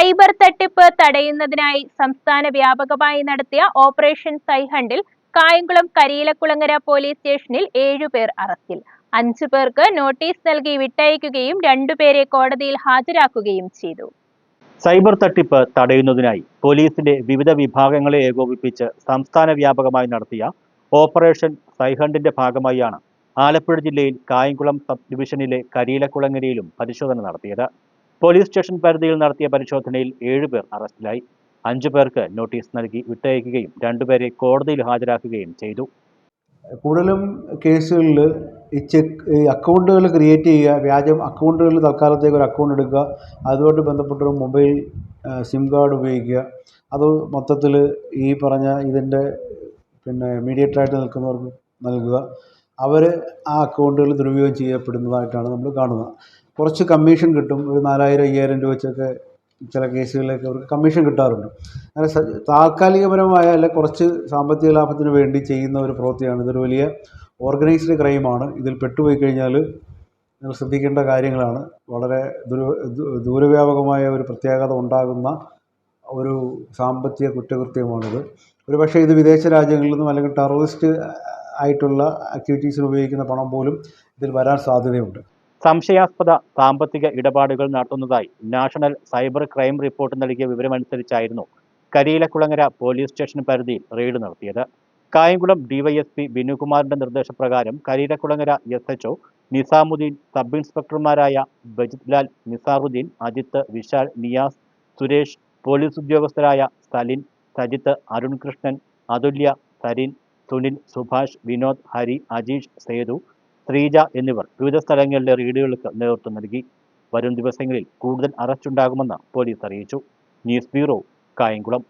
Cyber തട്ടിപ്പ് തടയുന്നതിനായി സംസ്ഥാന വ്യാപകമായി നടത്തിയ ഓപ്പറേഷൻ സൈഹണ്ടിൽ കായംകുളം കരിയിലക്കുളങ്ങര പോലീസ് സ്റ്റേഷനിൽ ഏഴുപേർ അറസ്റ്റിൽ. അഞ്ചു പേർക്ക് നോട്ടീസ് നൽകി വിട്ടയക്കുകയും രണ്ടുപേരെ കോടതിയിൽ ഹാജരാക്കുകയും ചെയ്തു. സൈബർ തട്ടിപ്പ് തടയുന്നതിനായി പോലീസിന്റെ വിവിധ വിഭാഗങ്ങളെ ഏകോപിപ്പിച്ച് സംസ്ഥാന വ്യാപകമായി നടത്തിയ ഓപ്പറേഷൻ സൈഹണ്ടിന്റെ ഭാഗമായാണ് ആലപ്പുഴ ജില്ലയിൽ കായംകുളം സബ് ഡിവിഷനിലെ കരിയിലക്കുളങ്ങരയിലും പരിശോധന നടത്തിയത്. പോലീസ് സ്റ്റേഷൻ പരിധിയിൽ നടത്തിയ പരിശോധനയിൽ ഏഴുപേർ അറസ്റ്റിലായി. അഞ്ചു പേർക്ക് നോട്ടീസ് നൽകി വിട്ടയക്കുകയും രണ്ടുപേരെ കോടതിയിൽ ഹാജരാക്കുകയും ചെയ്തു. കൂടുതലും കേസുകളിൽ ഈ ചെക്ക് ഈ അക്കൗണ്ടുകൾ ക്രിയേറ്റ് ചെയ്യുക വ്യാജം അക്കൗണ്ടുകളിൽ തൽക്കാലത്തേക്ക് ഒരു അക്കൗണ്ട് എടുക്കുക അതുമായിട്ട് ബന്ധപ്പെട്ടൊരു മൊബൈൽ സിം കാർഡ് ഉപയോഗിക്കുക അത് മൊത്തത്തിൽ ഈ പറഞ്ഞ ഇതിന്റെ പിന്നെ മീഡിയേറ്ററായിട്ട് നിൽക്കുന്നവർക്ക് നൽകുക. അവർ ആ അക്കൗണ്ടുകൾ ദുരുപയോഗം ചെയ്യപ്പെടുന്നതായിട്ടാണ് നമ്മൾ കാണുന്നത്. കുറച്ച് കമ്മീഷൻ കിട്ടും. ഒരു നാലായിരം അയ്യായിരം രൂപ വെച്ചൊക്കെ ചില കേസുകളിലൊക്കെ അവർക്ക് കമ്മീഷൻ കിട്ടാറുണ്ട്. അങ്ങനെ താൽക്കാലികപരമായ അല്ല കുറച്ച് സാമ്പത്തിക ലാഭത്തിന് വേണ്ടി ചെയ്യുന്ന ഒരു പ്രവൃത്തിയാണ്. ഇതൊരു വലിയ ഓർഗനൈസ്ഡ് ക്രൈമാണ്. ഇതിൽ പെട്ടുപോയി കഴിഞ്ഞാൽ നിങ്ങൾ ശ്രദ്ധിക്കേണ്ട കാര്യങ്ങളാണ്. വളരെ ദുരു ദൂരവ്യാപകമായ ഒരു പ്രത്യാഘാതം ഉണ്ടാകുന്ന ഒരു സാമ്പത്തിക കുറ്റകൃത്യമാണിത്. ഒരു പക്ഷേ ഇത് വിദേശ രാജ്യങ്ങളിൽ നിന്നും അല്ലെങ്കിൽ ടെററിസ്റ്റ് ആയിട്ടുള്ള ആക്ടിവിറ്റീസിന് ഉപയോഗിക്കുന്ന പണം പോലും ഇതിൽ വരാൻ സാധ്യതയുണ്ട്. സംശയാസ്പദ സാമ്പത്തിക ഇടപാടുകൾ നടത്തുന്നതായി നാഷണൽ സൈബർ ക്രൈം റിപ്പോർട്ട് നൽകിയ വിവരമനുസരിച്ചായിരുന്നു കരിയിലക്കുളങ്ങര പോലീസ് സ്റ്റേഷൻ പരിധിയിൽ റെയ്ഡ് നടത്തിയത്. കായംകുളം ഡിവൈഎസ്പി ബിനുകുമാറിന്റെ നിർദ്ദേശപ്രകാരം Kariyilakulangara S H O Nizamuddin sub ഇൻസ്പെക്ടർമാരായ Bajith Lal Nizaruddin Ajith Vishal Niyas Suresh police ഉദ്യോഗസ്ഥരായ സലിൻ സജിത്ത് അരുൺകൃഷ്ണൻ അതുല്യ സരിൻ സുനിൽ സുഭാഷ് വിനോദ് ഹരി അജീഷ് സേതു ശ്രീജ എന്നിവർ വിവിധ സ്ഥലങ്ങളിലെ റെയ്ഡുകൾക്ക് നേതൃത്വം നൽകി. വരും ദിവസങ്ങളിൽ കൂടുതൽ അറസ്റ്റ് ഉണ്ടാകുമെന്ന് പോലീസ് അറിയിച്ചു. News bureau Kayamkulam.